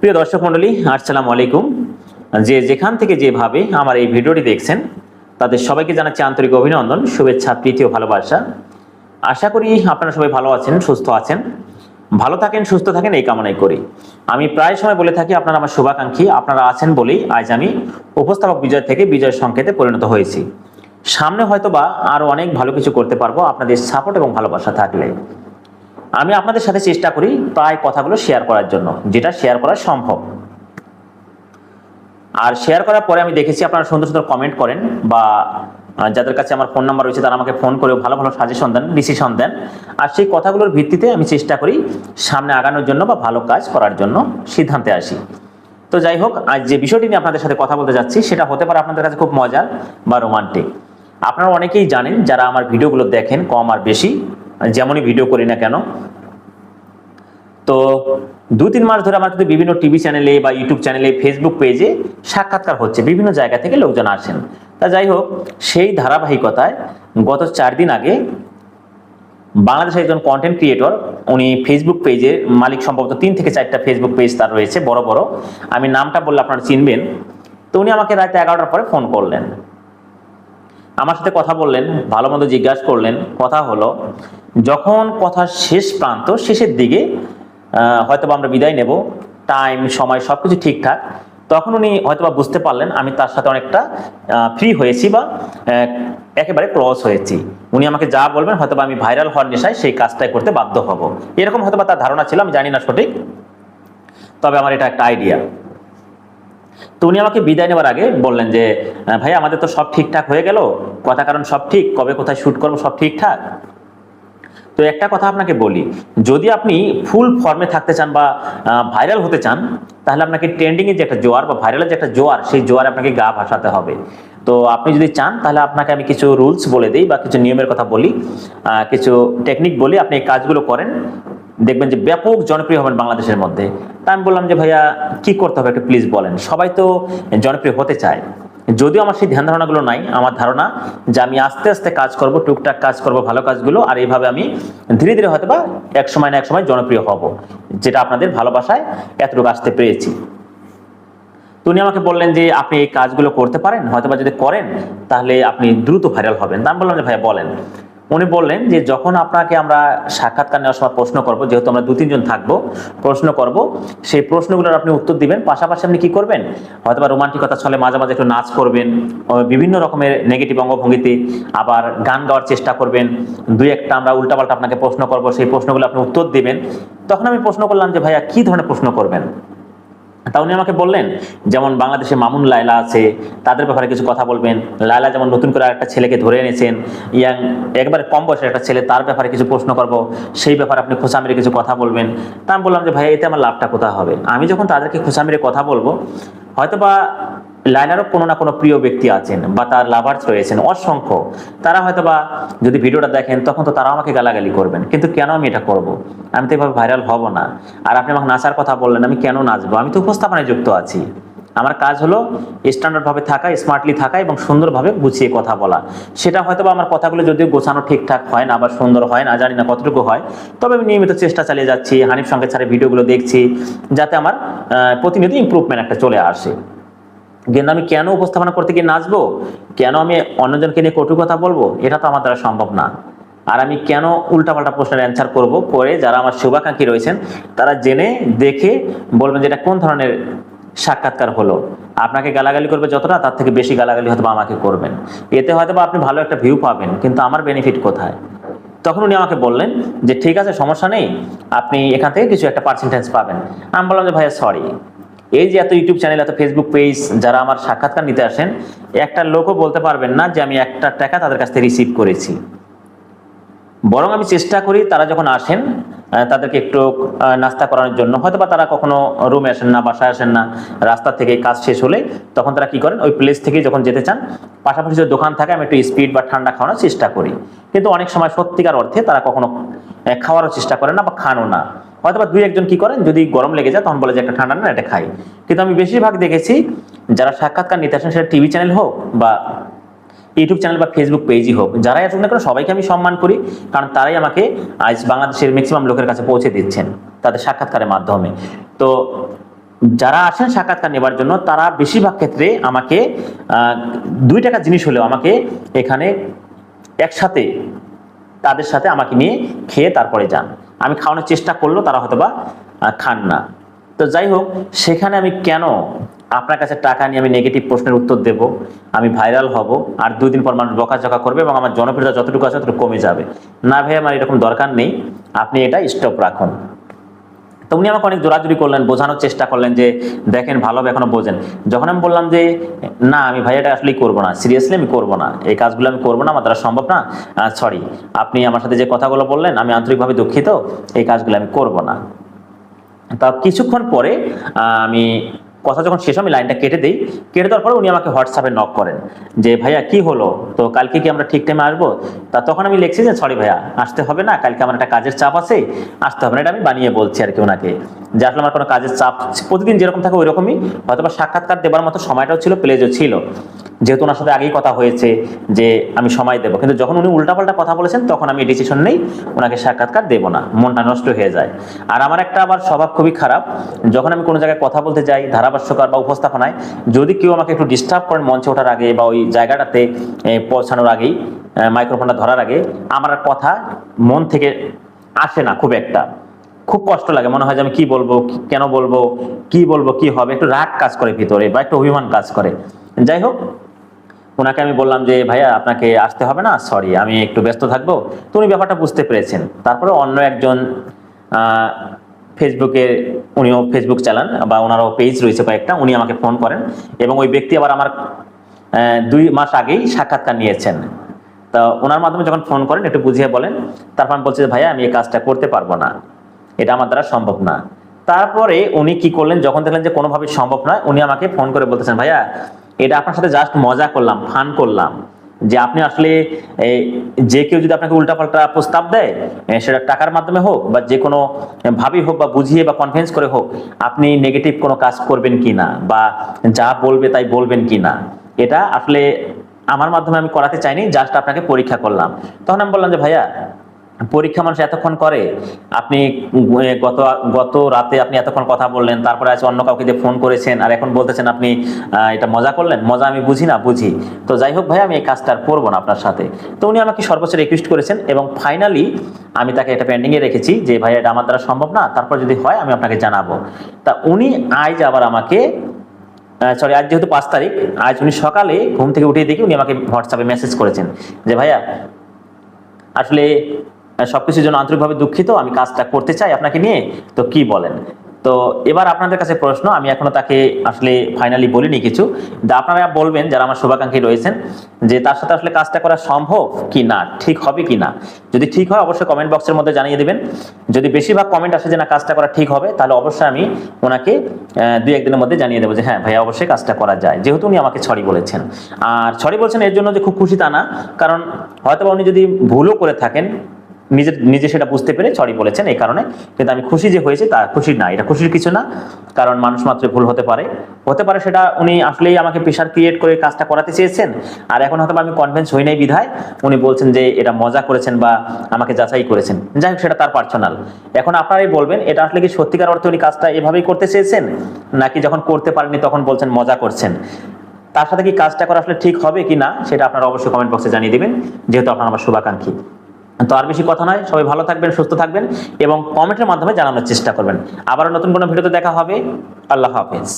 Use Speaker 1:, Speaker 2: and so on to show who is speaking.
Speaker 1: প্রিয় দর্শক মণ্ডলী, আসসালামু আলাইকুম। যে যেখান থেকে যেভাবে আমার এই ভিডিওটি দেখছেন, তাদের সবাইকে জানাচ্ছি আন্তরিক অভিনন্দন, শুভেচ্ছা, প্রীতি ও ভালোবাসা। আশা করি আপনারা সবাই ভালো আছেন, সুস্থ আছেন। ভালো থাকেন, সুস্থ থাকেন, এই কামনাই করি। আমি প্রায় সময় বলে থাকি, আপনারা আমার শুভাকাঙ্ক্ষী, আপনারা আছেন বলেই আজ আমি উপস্থাপক বিজয় থেকে বিজয় সংকেতে পরিণত হয়েছি। সামনে হয়তো বা আরও অনেক ভালো কিছু করতে পারব, আপনাদের সাপোর্ট এবং ভালোবাসা থাকলে। আমি আপনাদের সাথে চেষ্টা করি প্রায় কথাগুলো শেয়ার করার জন্য, যেটা শেয়ার করা সম্ভব। আর শেয়ার করার পরে আমি দেখেছি আপনারা সুন্দর সুন্দর কমেন্ট করেন বা যাদের কাছে আমার ফোন নাম্বার রয়েছে তারা আমাকে ফোন করে ভালো ভালো সাজেশন দেন ডিসিশন দেন। আর সেই কথাগুলোর ভিত্তিতে আমি চেষ্টা করি সামনে আগানোর জন্য বা ভালো কাজ করার জন্য সিদ্ধান্তে আসি। তো যাই হোক, আজ যে বিষয়টি নিয়ে আপনাদের সাথে কথা বলতে যাচ্ছি সেটা হতে পারে আপনাদের কাছে খুব মজার বা রোমান্টিক। আপনারা অনেকেই জানেন যারা আমার ভিডিওগুলো দেখেন কম আর বেশি যেমনই ভিডিও করি না কেন, তো দু তিন মাস ধরে আমার কিন্তু বিভিন্ন টিভি চ্যানেলে বা ইউটিউব চ্যানেলে ফেসবুক পেজে সাক্ষাৎকার হচ্ছে, বিভিন্ন জায়গা থেকে লোকজন আসেন। তা যাই হোক, সেই ধারাবাহিকতায় গত চার দিন আগে বাংলাদেশের একজন কন্টেন্ট ক্রিয়েটর উনি ফেসবুক পেজের মালিক সম্ভবত তিন থেকে চারটা ফেসবুক পেজ তার রয়েছে, বড় বড়। আমি নামটা বললে আপনারা চিনবেন। তো উনি আমাকে রাত এগারোটার পরে ফোন করলেন। আমার সাথে কথা বললেন, ভালো মন্দ জিজ্ঞাসা করলেন, কথা হলো যখন কথা শেষ প্রান্ত শেষের দিকে আহ, হয়তোবা আমরা বিদায় নেব টাইম সময় সব কিছু ঠিকঠাক তখন উনি হয়তোবা বুঝতে পারলেন আমি তার সাথে অনেকটা ফ্রি হয়েছি বা একেবারে ক্লোজ হয়েছি। উনি আমাকে যা বলবেন হয়তোবা আমি ভাইরাল হওয়ার নেশায় সেই কাজটাই করতে বাধ্য হব। এরকম হয়তোবা তার ধারণা ছিল আমি জানি না সঠিক। তবে আমার এটা একটা আইডিয়া তো উনি আমাকে বিদায় নেওয়ার আগে বললেন যে ভাই আমাদের তো সব ঠিকঠাক হয়ে গেল। কথা কারণ সব ঠিক। কবে কোথায় শ্যুট করব সব ঠিকঠাক? তো একটা কথা আপনাকে বলি, যদি আপনি ফুল ফর্মে থাকতে চান বা ভাইরাল হতে চান, তাহলে আপনাকে ট্রেন্ডিংয়ের যে একটা জোয়ার বা ভাইরালের যে একটা জোয়ার, সেই জোয়ারে আপনাকে গা ভাসাতে হবে। তো আপনি যদি চান, তাহলে আপনাকে আমি কিছু রুলস বলে দিই বা কিছু নিয়মের কথা বলি কিছু টেকনিক বলি, আপনি এই কাজগুলো করেন, দেখবেন যে ব্যাপক জনপ্রিয় হবেন বাংলাদেশের মধ্যে। তা আমি বললাম যে, ভাইয়া, কি করতে হবে একটু প্লিজ বলেন। সবাই তো জনপ্রিয় হতে চায়। যদিও আমার সেই ধ্যান ধারণাগুলো নাই, আমার ধারণা যে আমি আস্তে আস্তে কাজ করব, টুকটাক কাজ করব, ভালো কাজগুলো, আর এইভাবে আমি ধীরে ধীরে হয়তো বা এক সময় না এক সময় জনপ্রিয় হব, যেটা আপনাদের ভালোবাসায় এতটুকু আসতে পেরেছি। উনি আমাকে বললেন যে, আপনি এই কাজগুলো করতে পারেন হয়তো বা যদি করেন, তাহলে আপনি দ্রুত ভাইরাল হবেন। আমি বললাম যে, ভাইয়া, বলেন। উনি বললেন যে যখন আপনাকে আমরা সাক্ষাৎকার নেওয়ার সময় প্রশ্ন করব, যেহেতু আমরা দু তিনজন থাকব, প্রশ্ন করব, সেই প্রশ্নগুলোর আপনি উত্তর দিবেন। পাশাপাশি আপনি কি করবেন? হয়তোবা রোমান্টিকতা ছলে মাঝে মাঝে একটু নাচ করবেন বিভিন্ন রকমের নেগেটিভ অঙ্গভঙ্গিতে আবার গান গাওয়ার চেষ্টা করবেন। দুই একটা আমরা উল্টাপাল্টা আপনাকে প্রশ্ন করব, সেই প্রশ্নগুলো আপনি উত্তর দিবেন। তখন আমি প্রশ্ন করলাম যে, ভাইয়া, কি ধরনের প্রশ্ন করবেন? তা উনি আমাকে বললেন, যেমন বাংলাদেশে মামুন লায়লা আছে, তাদের ব্যাপারে কিছু কথা বলবেন। লায়লা যেমন নতুন করে একটা ছেলেকে ধরে এনেছেন, ইয়াং একবারে কম বয়সের একটা ছেলে, তার ব্যাপারে কিছু প্রশ্ন করব, সেই ব্যাপারে আপনি খোঁচা মেরে কিছু কথা বলবেন। তা আমি বললাম যে ভাই এতে আমার লাভটা কোথা হবে? আমি যখন তাদেরকে খোঁচা মেরে কথা বলব হয়তো বা লাইনারও কোনো না কোনো প্রিয় ব্যক্তি আছেন বা তার লাভার্স রয়েছেন, অসংখ্য। তারা হয়তো বা যদি ভিডিওটা দেখেন, তখন তো তারাও আমাকে গালাগালি করবেন। কিন্তু কেন আমি এটা করব? আমি তো এভাবে ভাইরাল হব না। আর আপনি আমাকে নাচার কথা বললেন, আমি কেন নাচবো? আমি তো উপস্থাপনায় যুক্ত আছি। আমার কাজ হলো স্ট্যান্ডার্ডভাবে থাকা স্মার্টলি থাকা এবং সুন্দরভাবে গুছিয়ে কথা বলা। সেটা হয়তো বা আমার কথাগুলো যদিও গোছানো ঠিকঠাক হয় না বা সুন্দর হয় না, জানি না কতটুকু হয়। তবে আমি নিয়মিত চেষ্টা চালিয়ে যাচ্ছি, হানিফ সঙ্গে ছাড়ে ভিডিওগুলো দেখছি, যাতে আমার প্রতিনিয়ত ইমপ্রুভমেন্ট একটা চলে আসে। কিন্তু আমি কেন উপস্থাপনা করতে গিয়ে নাচবো? কেন আমি অন্যজনকে নিয়ে কটু কথা বলব? এটা তো আমার দ্বারা সম্ভব না। আর আমি কেন উল্টাপাল্টা প্রশ্নের অ্যান্সার করব? পরে যারা আমার শুভাকাঙ্ক্ষী রয়েছেন, তারা জেনে দেখে বলবেন যে এটা কোন ধরনের সাক্ষাৎকার হলো? আপনাকে গালাগালি করবে যতটা, তার থেকে বেশি গালাগালি হয়তো আমাকে করবেন। এতে হয়তো বা আপনি ভালো একটা ভিউ পাবেন, কিন্তু আমার বেনিফিট কোথায়? তখন উনি আমাকে বললেন যে, ঠিক আছে, সমস্যা নেই। আপনি এখান থেকে কিছু একটা পার্সেন্টেজ পাবেন। আমি বললাম যে, ভাইয়া সরি এই যে এত ইউটিউব চ্যানেল, এত ফেসবুক পেজ যারা আমার সাক্ষাৎকার নিতে আসেন, একটা লোকও বলতে পারবেন না যে আমি একটা টাকা তাদের কাছ থেকে রিসিভ করেছি। বরং আমি চেষ্টা করি তারা যখন আসেন তাদেরকে একটু নাস্তা করানোর জন্য। হয়তো বা তারা কখনো রুমে আসেন না, বাসায় আসেন না, রাস্তা থেকে কাজ শেষ হলে তখন তারা কি করেন, ওই প্লেস থেকে যখন যেতে চান, পাশাপাশি যদি দোকান থাকে, আমি একটু স্পিড বা ঠান্ডা খাওয়ানোর চেষ্টা করি। কিন্তু অনেক সময় সত্যিকার অর্থে তারা কখনো খাওয়ারও চেষ্টা করেন না বা খানও না। হয়তো বা দুই একজন কি করেন? যদি গরম লেগে যায়, তখন বলে যে, একটা ঠান্ডা না, এটা খাই। কিন্তু আমি বেশিরভাগ দেখেছি, যারা সাক্ষাৎকার নিতে আসেন, সেটা টিভি চ্যানেল হোক বা ইউটিউব চ্যানেল বা ফেসবুক পেজই হোক, যারাই আসুক না কেন, সবাইকে আমি সম্মান করি, কারণ তারাই আমাকে আজ বাংলাদেশের ম্যাক্সিমাম লোকের কাছে পৌঁছে দিচ্ছেন তাদের সাক্ষাৎকারের মাধ্যমে। তো যারা আসেন সাক্ষাৎকার নেবার জন্য, তারা বেশিরভাগ ক্ষেত্রে আমাকে দুই টাকা জিনিস হলেও আমাকে এখানে একসাথে, তাদের সাথে আমাকে নিয়ে খেয়ে তারপরে যান। আমি খাওয়ানোর চেষ্টা করলেও তারা হয়তো বা খান না। তো যাই হোক, সেখানে আমি কেন আপনার কাছে টাকা নিয়ে আমি নেগেটিভ প্রশ্নের উত্তর দেব? আমি ভাইরাল হব, আর দুই দিন পর মানুষ বকাঝকা করবে এবং আমার জনপ্রিয়তা যতটুকু আছে ততটুকু কমে যাবে। না ভাই, আমার এরকম দরকার নেই। আপনি এটা স্টপ রাখুন। তো উনি আমাকে অনেক জোরাজুরি করলেন, বোঝানোর চেষ্টা করলেন যে, দেখেন, ভালো হবে, এখনও বোঝেন। যখন আমি বললাম যে, না, আমি ভাই এটা আসলেই করব না, সিরিয়াসলি আমি করব না, এই কাজগুলো আমি করব না, আমার দ্বারা সম্ভব না সরি, আপনি আমার সাথে যে কথাগুলো বললেন, আমি আন্তরিকভাবে দুঃখিত, এই কাজগুলো আমি করব না। তা কিছুক্ষণ পরে আমি কথা যখন শেষ, আমি লাইনটা কেটে দিই। কেটে দেওয়ার পরে উনি আমাকে হোয়াটসঅ্যাপে নক করেন যে, ভাইয়া, কি হলো? তো কালকে কি আমরা ঠিক টাইমে আসব? তা তখন আমি লিখছি যে সরি ভাইয়া, আসতে হবে না। কালকে আমার একটা কাজের চাপ আছে, আসতে হবে না। এটা আমি বানিয়ে বলছি আর কি ওনাকে যে, আসলে আমার কোনো কাজের চাপ, প্রতিদিন যেরকম থাকে ওই রকমই হয়তো সাক্ষাৎকার দেবার মতো সময়টাও ছিল প্লেজও ছিল। যেহেতু ওনার সাথে আগেই কথা হয়েছে যে আমি সময় দেবো। কিন্তু যখন উনি উল্টাপাল্টা কথা বলেছেন, তখন আমি ডিসিশন নেই, ওনাকে সাক্ষাৎকার দেবো না। মনটা নষ্ট হয়ে যায়। আর আমার একটা আবার স্বভাব খুবই খারাপ, যখন আমি কোনো জায়গায় কথা বলতে যাই, ধারাভাষ্যকার বা উপস্থাপনায়, যদি কেউ আমাকে একটু ডিস্টার্ব করেন মঞ্চে ওঠার আগে বা ওই জায়গাটাতে পৌঁছানোর আগেই মাইক্রোফোনটা ধরার আগে, আমার কথা মন থেকে আসে না খুব একটা। খুব কষ্ট লাগে, মনে হয় যে আমি কি বলব কেন বলব, কি বলব, কি হবে, একটু রাগ কাজ করে ভিতরে বা একটু অভিমান কাজ করে। যাই হোক ওনাকে আমি বললাম যে, ভাইয়া, আপনাকে আসতে হবে না, সরি, আমি একটু ব্যস্ত থাকব। তো উনি ব্যাপারটা বুঝতে পেরেছেন। তারপরে অন্য একজন ফেসবুকে, উনিও ফেসবুক চালান বা ওনারও পেজ রয়েছে কয়েকটা, উনি আমাকে ফোন করেন এবং ওই ব্যক্তি আবার আমার দুই মাস আগেই সাক্ষাৎকার নিয়েছেন। তো ওনার মাধ্যমে যখন ফোন করেন, একটু বুঝিয়ে বলেন, তারপর আমি বলছি যে, ভাইয়া, আমি এই কাজটা করতে পারব না। এটা আমার দ্বারা সম্ভব না। তারপরে উনি কি করলেন, যখন দেখলেন যে কোনোভাবে সম্ভব নয়, উনি আমাকে ফোন করে বলতেছেন, ভাইয়া এটা আপনার সাথে জাস্ট মজা করলাম ফান করলাম। যে আপনি আসলে যে কেউ যদি আপনাকে উল্টাপাল্টা প্রস্তাব দেয় সেটা টাকার মাধ্যমে হোক বা যে কোনো ভাবেই হোক বা বুঝিয়ে বা কনফারেন্স করে হোক, আপনি নেগেটিভ কোনো কাজ করবেন কি না বা যা বলবে তাই বলবেন কি না, এটা আসলে আমার মাধ্যমে আমি করাতে চাইনি জাস্ট আপনাকে পরীক্ষা করলাম। তখন আমি বললাম যে, ভাইয়া পরীক্ষা মানুষ এতক্ষণ করে, আপনি গত গত রাতে আপনি এতক্ষণ কথা বললেন, তারপরে আজ অন্য কাউকে ফোন করেছেন, আর এখন বলতেছেন আপনি এটা মজা করলেন? মজা আমি বুঝি না, বুঝি। তো যাই হোক ভাই, আমি এই কাজটা আর করব না আপনার সাথে। তো উনি আমাকে সর্বোচ্চ রিকোয়েস্ট করেছেন এবং ফাইনালি আমি তাকে এটা পেন্ডিংয়ে রেখেছি যে, ভাই, এটা আমার দ্বারা সম্ভব না, তারপর যদি হয় আমি আপনাকে জানাব। তা উনি আজ আবার আমাকে সরি আজ যেহেতু পাঁচ তারিখ, আজ উনি সকালে ঘুম থেকে উঠে দেখি উনি আমাকে হোয়াটসঅ্যাপে মেসেজ করেছেন যে, ভাইয়া, আসলে সব কিছুর জন্য আন্তরিকভাবে দুঃখিত, আমি কাজটা করতে চাই আপনাকে নিয়ে। তো কি বলেন? তো এবার আপনাদের কাছে প্রশ্ন, আমি এখনও তাকে আসলে ফাইনালি বলিনি কিছু। আপনারা বলবেন, যারা আমার শুভাকাঙ্ক্ষী রয়েছেন, যে তার সাথে আসলে কাজটা করা সম্ভব কি না, ঠিক হবে কি না? যদি ঠিক হয়, অবশ্যই কমেন্ট বক্সের মধ্যে জানিয়ে দেবেন। যদি বেশিরভাগ কমেন্ট আসে যে না, কাজটা করা ঠিক হবে, তাহলে অবশ্যই আমি ওনাকে দুই একদিনের মধ্যে জানিয়ে দেবো যে হ্যাঁ ভাইয়া, অবশ্যই কাজটা করা যায়। যেহেতু উনি আমাকে ছড়ি বলেছেন। আর ছড়ি বলছেন এর জন্য যে খুব খুশি তা না, কারণ হয়তো উনি যদি ভুলও করে থাকেন নিজে নিজে সেটা বুঝতে পেরে সরি বলেছেন এই কারণে। কিন্তু আমি খুশি যে হয়েছে তা খুশি না, এটা খুশির কিছু না, কারণ মানুষ মাত্র ভুল হতে পারে। হতে পারে সেটা উনি আসলেই আমাকে প্রেশার ক্রিয়েট করে কাজটা করাতে চেয়েছেন, আর এখন হয়তো আমি কনভিন্স হই নাই বিধায়, উনি বলছেন যে এটা মজা করেছেন বা আমাকে যাচাই করেছেন। যাই হোক, সেটা তার পার্সোনাল এখন আপনারাই বলবেন, এটা আসলে কি সত্যিকার অর্থে উনি কাজটা এভাবেই করতে চেয়েছেন? নাকি যখন করতে পারেননি তখন বলছেন মজা করছেন? তার সাথে কি কাজটা করা আসলে ঠিক হবে কি না, সেটা আপনারা অবশ্যই কমেন্ট বক্সে জানিয়ে দেবেন। যেহেতু আপনার আমার শুভাকাঙ্ক্ষী। তো আর বেশি কথা নয়, সবাই ভালো থাকবেন, সুস্থ থাকবেন এবং কমেন্টের মাধ্যমে জানানোর চেষ্টা করবেন। আবারও নতুন কোনো ভিডিওতে দেখা হবে। আল্লাহ হাফেজ।